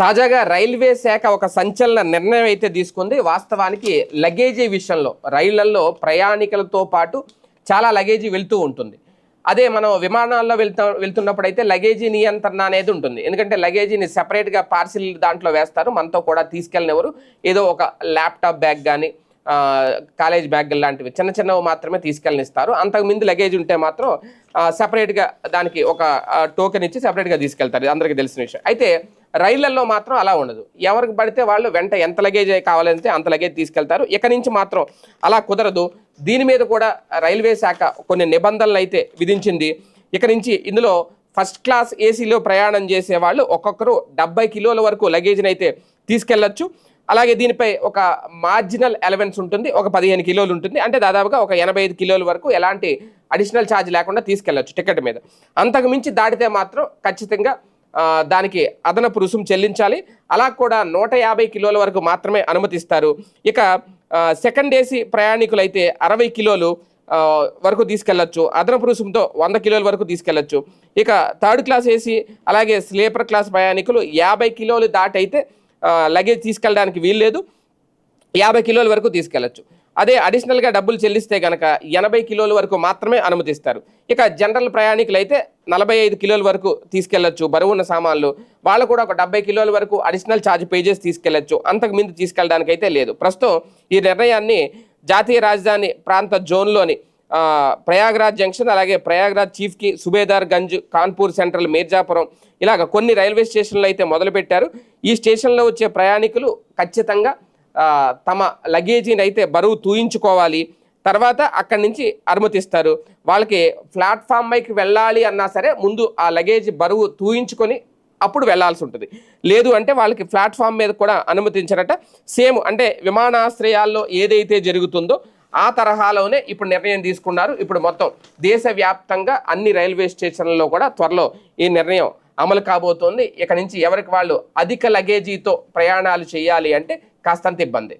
తాజాగా రైల్వే శాఖ ఒక సంచలన నిర్ణయం అయితే తీసుకుంది. వాస్తవానికి లగేజీ విషయంలో రైళ్ళలో ప్రయాణికులతో పాటు చాలా లగేజీ వెళ్తూ ఉంటుంది. అదే మనం విమానాల్లో వెళ్తా వెళ్తున్నప్పుడు అయితే లగేజీ నియంత్రణ అనేది ఉంటుంది. ఎందుకంటే లగేజీని సెపరేట్గా పార్సిల్ దాంట్లో వేస్తారు. మనతో కూడా తీసుకెళ్ళినెవరు ఏదో ఒక ల్యాప్టాప్ బ్యాగ్ కానీ కాలేజ్ బ్యాగ్ లాంటివి చిన్న చిన్నవి మాత్రమే తీసుకెళ్ళనిస్తారు. అంతకు ముందు లగేజ్ ఉంటే మాత్రం సపరేట్గా దానికి ఒక టోకెన్ ఇచ్చి సపరేట్గా తీసుకెళ్తారు. అందరికీ తెలిసిన విషయం. అయితే రైళ్ళలో మాత్రం అలా ఉండదు. ఎవరికి పడితే వాళ్ళు వెంట ఎంత లగేజ్ కావాలంటే అంత లగేజ్ తీసుకెళ్తారు. ఇక నుంచి మాత్రం అలా కుదరదు. దీని మీద కూడా రైల్వే శాఖ కొన్ని నిబంధనలు అయితే విధించింది. ఇక నుంచి ఇందులో ఫస్ట్ క్లాస్ ఏసీలో ప్రయాణం చేసే వాళ్ళు ఒక్కొక్కరు డెబ్బై కిలోల వరకు లగేజ్ని అయితే తీసుకెళ్ళొచ్చు అలాగే దీనిపై ఒక మార్జినల్ ఎలవెన్స్ ఉంటుంది. ఒక పదిహేను కిలోలు ఉంటుంది. అంటే దాదాపుగా ఒక ఎనభై ఐదు కిలోల వరకు ఎలాంటి అడిషనల్ ఛార్జ్ లేకుండా తీసుకెళ్ళొచ్చు టికెట్ మీద. అంతకు మించి దాటితే మాత్రం ఖచ్చితంగా దానికి అదనపు రుసుము చెల్లించాలి. అలా కూడా నూట యాభై కిలోల వరకు మాత్రమే అనుమతిస్తారు. ఇక సెకండ్ ఏసీ ప్రయాణికులైతే అరవై కిలోలు వరకు తీసుకెళ్ళొచ్చు అదనపు రుసుముతో వంద కిలోల వరకు తీసుకెళ్ళొచ్చు ఇక థర్డ్ క్లాస్ ఏసీ అలాగే స్లీపర్ క్లాస్ ప్రయాణికులు యాభై కిలోలు దాటైతే లగేజ్ తీసుకెళ్ళడానికి వీల్లేదు. యాభై కిలోల వరకు తీసుకెళ్ళొచ్చు అదే అడిషనల్గా డబ్బులు చెల్లిస్తే కనుక ఎనభై కిలోల వరకు మాత్రమే అనుమతిస్తారు. ఇక జనరల్ ప్రయాణికులు అయితే నలభై ఐదు కిలోల వరకు తీసుకెళ్ళొచ్చు బరువు ఉన్న సామాన్లు. వాళ్ళు కూడా ఒక డెబ్బై కిలోల వరకు అడిషనల్ ఛార్జ్ పే చేసి తీసుకెళ్ళొచ్చు అంతకు మించి తీసుకెళ్ళడానికి అయితే లేదు. ప్రస్తుతం ఈ నిర్ణయాన్ని జాతీయ రాజధాని ప్రాంత జోన్లోని ప్రయాగ్రాజ్ జంక్షన్ అలాగే ప్రయాగ్రాజ్ చీఫ్కి సుబేదార్ గంజ్ కాన్పూర్ సెంట్రల్ మీర్జాపురం ఇలాగ కొన్ని రైల్వే స్టేషన్లు అయితే మొదలుపెట్టారు. ఈ స్టేషన్లో వచ్చే ప్రయాణికులు ఖచ్చితంగా తమ లగేజీని అయితే బరువు తూయించుకోవాలి. తర్వాత అక్కడి నుంచి అనుమతిస్తారు. వాళ్ళకి ప్లాట్ఫామ్ పైకి వెళ్ళాలి అన్నా సరే ముందు ఆ లగేజ్ బరువు తూయించుకొని అప్పుడు వెళ్ళాల్సి ఉంటుంది. లేదు అంటే వాళ్ళకి ప్లాట్ఫామ్ మీద కూడా అనుమతించారట. సేమ్ అంటే విమానాశ్రయాల్లో ఏదైతే జరుగుతుందో ఆ తరహాలోనే ఇప్పుడు నిర్ణయం తీసుకున్నారు. ఇప్పుడు మొత్తం దేశవ్యాప్తంగా అన్ని రైల్వే స్టేషన్లలో కూడా త్వరలో ఈ నిర్ణయం అమలు కాబోతోంది. ఇక నుంచి ఎవరికి వాళ్ళు అధిక లగేజీతో ప్రయాణాలు చేయాలి అంటే ಕಾಸ್ತ ಅಂತ ಇಬ್ಬಂದಿ